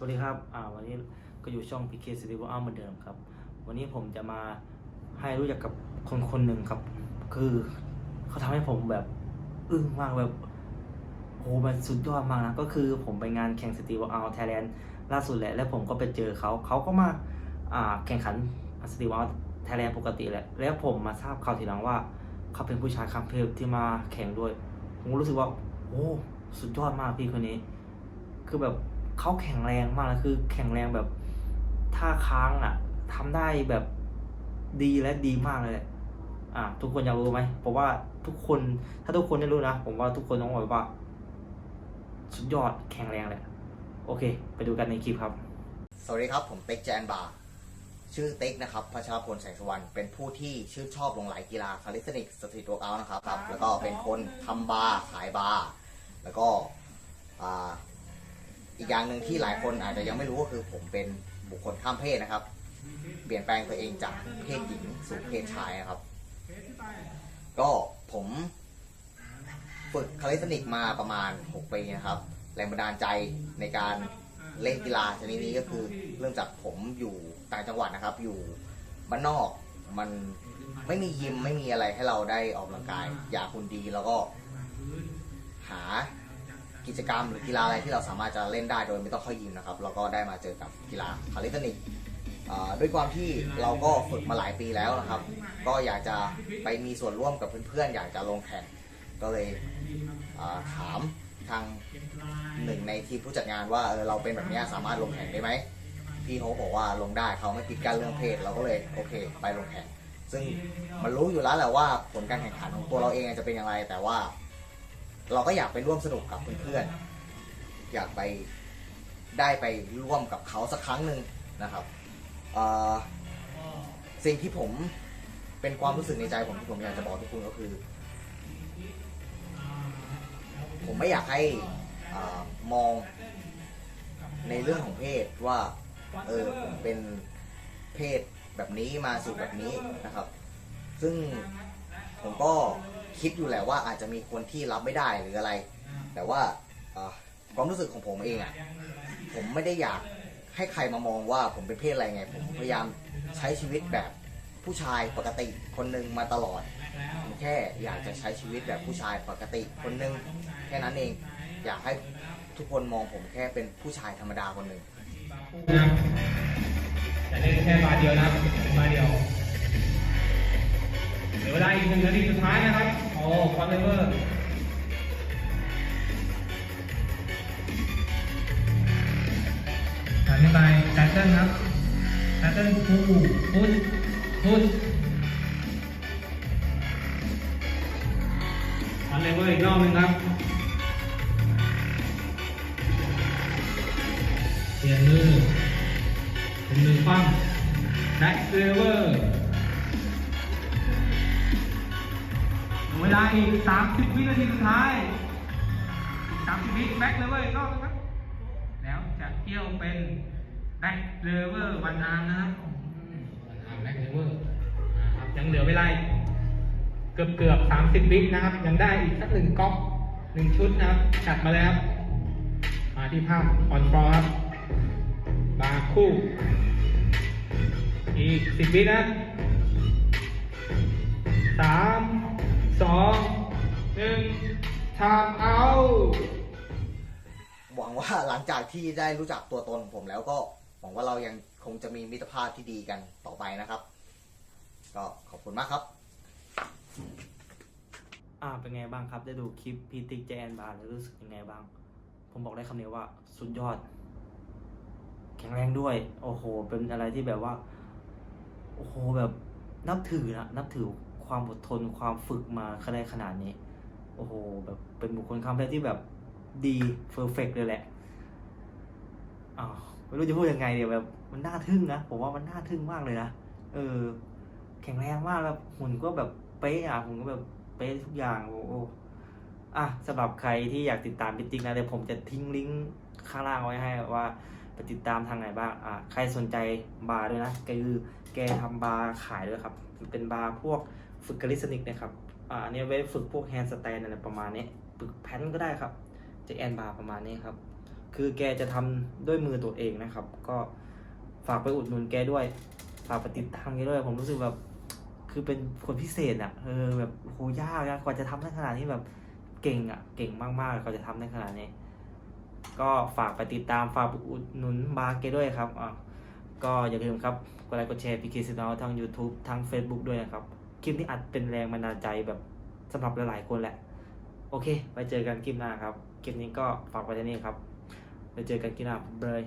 สวัสดีครับ อ่า วันนี้ก็อยู่ช่อง PK c i t y w o r l เหมือนเดิมครับ วันนี้ผมจะมาให้รู้จักกับคนคนหนึ่งครับ คือเขาทำให้ผมแบบอึ้งมากแบบโอ้มันสุดยอดมากนะ ก็คือผมไปงานแข่ง City w o r l ไทยแลนด์ล่าสุดแหละ แล้วผมก็ไปเจอเขา เขาก็มา อ่า แข่งขัน City w o r l ไทยแลนด์ปกติแหละ แล้วผมมาทราบข่าวทีหลังว่า เขาเป็นผู้ชายคัมเพลที่มาแข่งด้วย ผมรู้สึกว่า โอ้ สุดยอดมากพี่คนนี้ คือแบบ เขาแข็งแรงมากนะคือ แข็งแรงแบบท่าค้างอะทำได้แบบดีและดีมากเลยอะทุกคนอยากรู้ไหมเพราะว่าทุกคนถ้าทุกคนได้รู้นะผมว่าทุกคนต้องบอกว่า สุดยอดแข็งแรงเลยโอเค ไปดูกันในคลิปครับ สวัสดีครับผมเต็กแจนบาร์ชื่อเต็กนะครับพัชรพลแสงสวรรณเป็นผู้ที่ชื่นชอบลงไหลกีฬาคาลิสติกสตรีทวิร์กเอานะครับ แล้วก็เป็นคนทำบาร์ขายบาร์แล้วก็ อีกอย่างหนึ่งที่หลายคนอาจจะยังไม่รู้ก็คือผมเป็นบุคคลข้ามเพศนะครับ เปลี่ยนแปลงตัวเองจากเพศหญิงสู่เพศชายนะครับ ก็ผมฝึกคาลิสติกมาประมาณ 6 ปีนะครับ แรงบันดาลใจในการเล่นกีฬาชนิดนี้ก็คือ เริ่มจากผมอยู่ต่างจังหวัดนะครับ อยู่บ้านนอกมันไม่มียิมไม่มีอะไรให้เราได้ออกกำลังกาย อยากคุณดีแล้วก็หา กิจกรรมหรือกีฬาอะไรที่เราสามารถจะเล่นได้โดยไม่ต้องเข้ายิมนะครับเราก็ได้มาเจอกับกีฬาคาลิสติกด้วยความที่เราก็ฝึกมาหลายปีแล้วนะครับ ก็อยากจะไปมีส่วนร่วมกับเพื่อนๆ อยากจะลงแข่งก็เลยถามทางหนึ่งในทีมผู้จัดงานว่าเออเราเป็นแบบนี้สามารถลงแข่งได้ไหมพี่เขาบอกว่าลงได้เขาไม่ปิดกั้นเรื่องเพศเราก็เลยโอเค ไปลงแข่ง ซึ่งมันรู้อยู่แล้วแหละว่าผลการแข่งขันของตัวเราเองจะเป็นอย่างไรแต่ว่า เราก็อยากไปร่วมสนุกกับเพื่อนๆอยากไปได้ไปร่วมกับเขาสักครั้งหนึ่งนะครับสิ่งที่ผมเป็นความรู้สึกในใจผมที่ผมอยากจะบอกทุกคนก็คือ ผมไม่อยากให้อมองในเรื่องของเพศว่าเออผมเป็นเพศแบบนี้มาสู่แบบนี้นะครับ ซึ่งผมก็ คิดอยู่แหละว่าอาจจะมีคนที่รับไม่ได้หรืออะไร แต่ว่าเอ่อความรู้สึกของผมเองอะ่ะผมไม่ได้อยากให้ใครมามองว่าผมเป็นเพศอะไรไง ผมพยายามใช้ชีวิตแบบผู้ชายปกติคนหนึ่งมาตลอดผมแค่อยากจะใช้ชีวิตแบบผู้ชายปกติคนหนึ่งแค่นั้นเอง อยากให้ทุกคนมองผมแค่เป็นผู้ชายธรรมดาคนหนึ่งนะครับจะเล่นแค่บาทเดียวนะครับเป็นบาทเดียวเหลือเวลาอีกหนึ่งนาทีสุดท้ายนะครับ โอ้คอนเลเวอร์ผ่านไปแพทเทิร์นครับแพทเทิร์นฟูพุทพุทคอนเลเวอร์อีกรอบหนึ่งครับเปลี่ยนมือเป็นมือคว่ำแบ็คเลเวอร์ เวลาอีก 30 วินาทีสุดท้าย 30 วิแบ็คเลเวอร์อีกรอบนะครับ แล้วจะเที่ยวเป็นแบ็คเลเวอร์วันอาร์มนะครับวันอามแบ็คเลเวอร์ครับยังเหลือเวลาเกือบเกือบ30 วินะครับ ยังได้อีกสักหนึ่งก๊อกหนึ่งชุดนะครับจัดมาแล้วมาที่ภาพออนฟอร์ครับบาคู่ อีกสิบวินะ ทำเอาหวังว่าหลังจากที่ได้รู้จักตัวตนของผมแล้วก็หวังว่าเรายังคงจะมีมิตรภาพที่ดีกันต่อไปนะครับ ก็ขอบคุณมากครับ อ่าเป็นไงบ้างครับ ได้ดูคลิปพีติกแจนบาร์แล้วรู้สึกยังไงบ้าง ผมบอกได้คำเดียวว่าสุดยอด แข็งแรงด้วย โอ้โห เป็นอะไรที่แบบว่า โอ้โหแบบนับถือนะนับถือความอดทนความฝึกมาได้ขนาดนี้ โอ้โหแบบเป็นบุคคลคำแรกที่แบบดีเพอร์เฟกเลยแหละอ้าวไม่รู้จะพูดยังไงเดี๋ยวแบบมันน่าทึ่งนะผมว่ามันน่าทึ่งมากเลยนะเออ แข็งแรงมากแบบหุ่นก็แบบเป๊ะอะหุ่นก็แบบเป๊ะทุกอย่างโอ้โหอะสำหรับใครที่อยากติดตามพี่ติ๊กนะเดี๋ยวผมจะทิ้งลิงก์ข้างล่างไว้ให้ว่าไปติดตามทางไหนบ้าง อะใครสนใจบาร์ด้วยนะ แกคือแกทำบาร์ขายด้วยครับ เป็นบาร์พวกฝึกคาลิสติกนะครับ อ่าอันนี้ไว้ฝึกพวกแฮนด์สแตนอะไรประมาณนี้ฝึกแพนก็ได้ครับจะแอนบาร์ประมาณนี้ครับ คือแกจะทำด้วยมือตัวเองนะครับ ก็ฝากไปอุดหนุนแกด้วย ฝากไปติดตามแกด้วย ผมรู้สึกแบบ คือเป็นคนพิเศษอะ เออแบบโหยากอะกว่าจะทำได้ขนาดนี้แบบเก่งอะ เก่งมากๆกว่าจะทำได้ขนาดนี้ ก็ฝากไปติดตามฝากไปอุดหนุนบาร์แกด้วยครับอะก็อย่าลืมครับ กดไลค์กดแชร์พีเคซีนอทั้ง YouTube ทั้ง Facebook ด้วยนะครับ คลิปนี้อาจเป็นแรงบันดาลใจแบบสำหรับหลายๆคนแหละ โอเค ไปเจอกันคลิปหน้าครับ คลิปนี้ก็ฝากไว้ที่นี่ครับ ไปเจอกันคลิปหน้าเลย